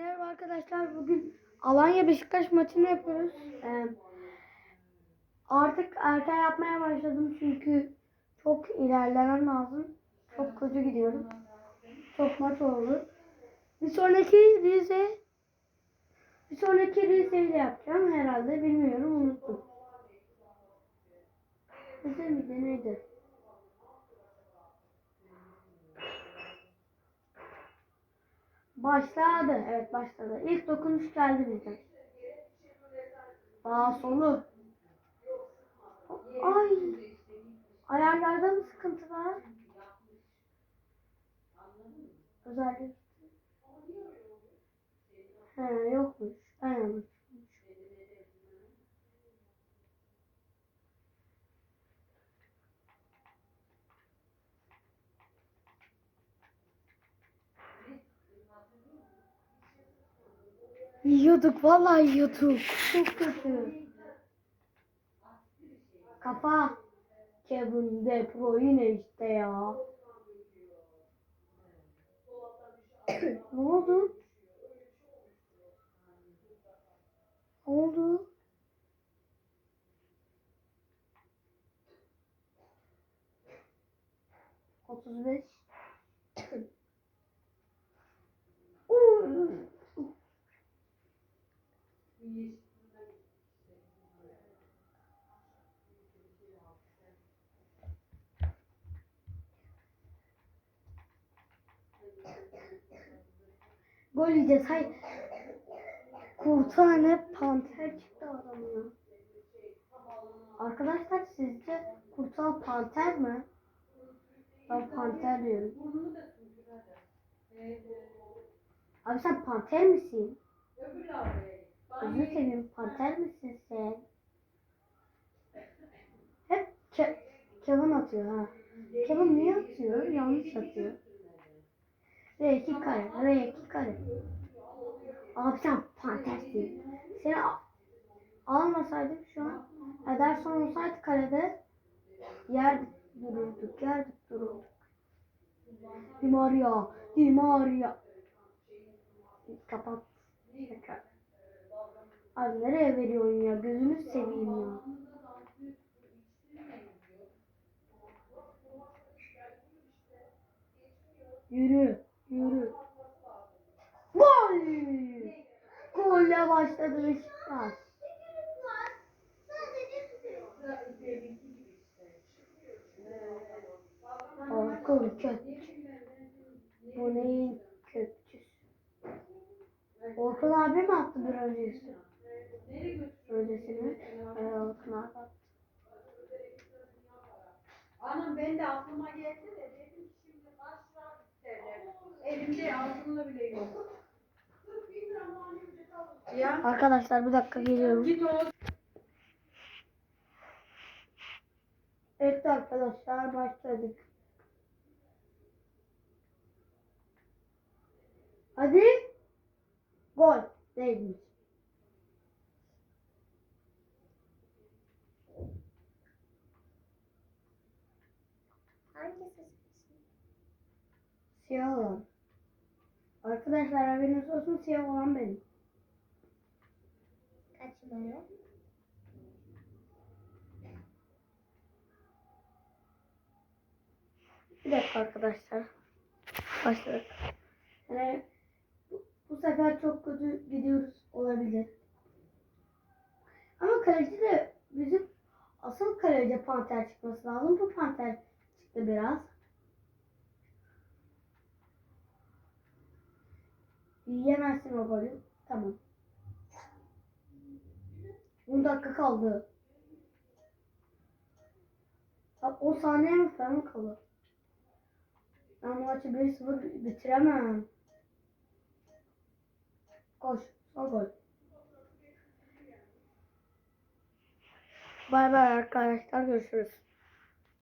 Merhaba arkadaşlar. Bugün Alanya Beşiktaş maçını yapıyoruz. Ee, artık erken yapmaya başladım çünkü çok ilerlemem lazım. Çok kötü gidiyorum. Çok maç oldu. Bir sonraki Rize bir sonraki Rize ile yapacağım herhalde. Bilmiyorum unuttum. Rize miydi neydi? Başladı. Evet başladı. İlk dokunuş geldi bizden. Daha solu. Ay. Ayarlarda mı sıkıntı var? Özellikle. He yokmuş. Ben yanlış. Yiyorduk vallahi yiyorduk. Çok kötü. Kafa. Kevin De Bruyne işte ya. ne oldu? Ne oldu? Otuz beş. Gol yiyeceğiz. Kurtane panter çıktı adam ya. Arkadaşlar sizce kurtan panter mi? Ben panter diyorum. Abi sen panter misin? Özür dilerim panter misin sen? Hep Ke Kevin atıyor ha. Kevin niye atıyor? Yanlış atıyor. R2 kare, R2 kare. Abi sen pantersin. Seni al- almasaydım şu an Ederson olsaydı kalede yer dururduk, yer dururduk. Di Maria, Di Maria. Kapat. Tekrar. Abi nereye veriyorsun ya? Gözünü seveyim ya. Yürü. Gol! Golle başladı Beşiktaş. Orkun kök. Bu neyin kökçüsü? Orkun abi mi attı bir öncesi? Öncesini e, Orkun abi attı. Anam ben de aklıma geldi de dedim şimdi lira isterler. Elimde altınla bile yok. Ya Arkadaşlar bir dakika geliyorum. git Evet arkadaşlar başladık. Hadi. Gol. Değilmiş. Hangisi? Siyah olan. Arkadaşlar haberiniz olsun siyah olan benim. Numara? Bir dakika arkadaşlar. Başladık. Yani bu, bu sefer çok kötü gidiyoruz olabilir. Ama kaleci de bizim asıl kaleci panter çıkması lazım. Bu panter çıktı biraz. Yiyemezsin o golü. Tamam. 10 dakika kaldı. Ha, O saniye mi falan kalır? Ben maçı 1-0 bitiremem. Koş. Son gol. Bay bay arkadaşlar. Görüşürüz.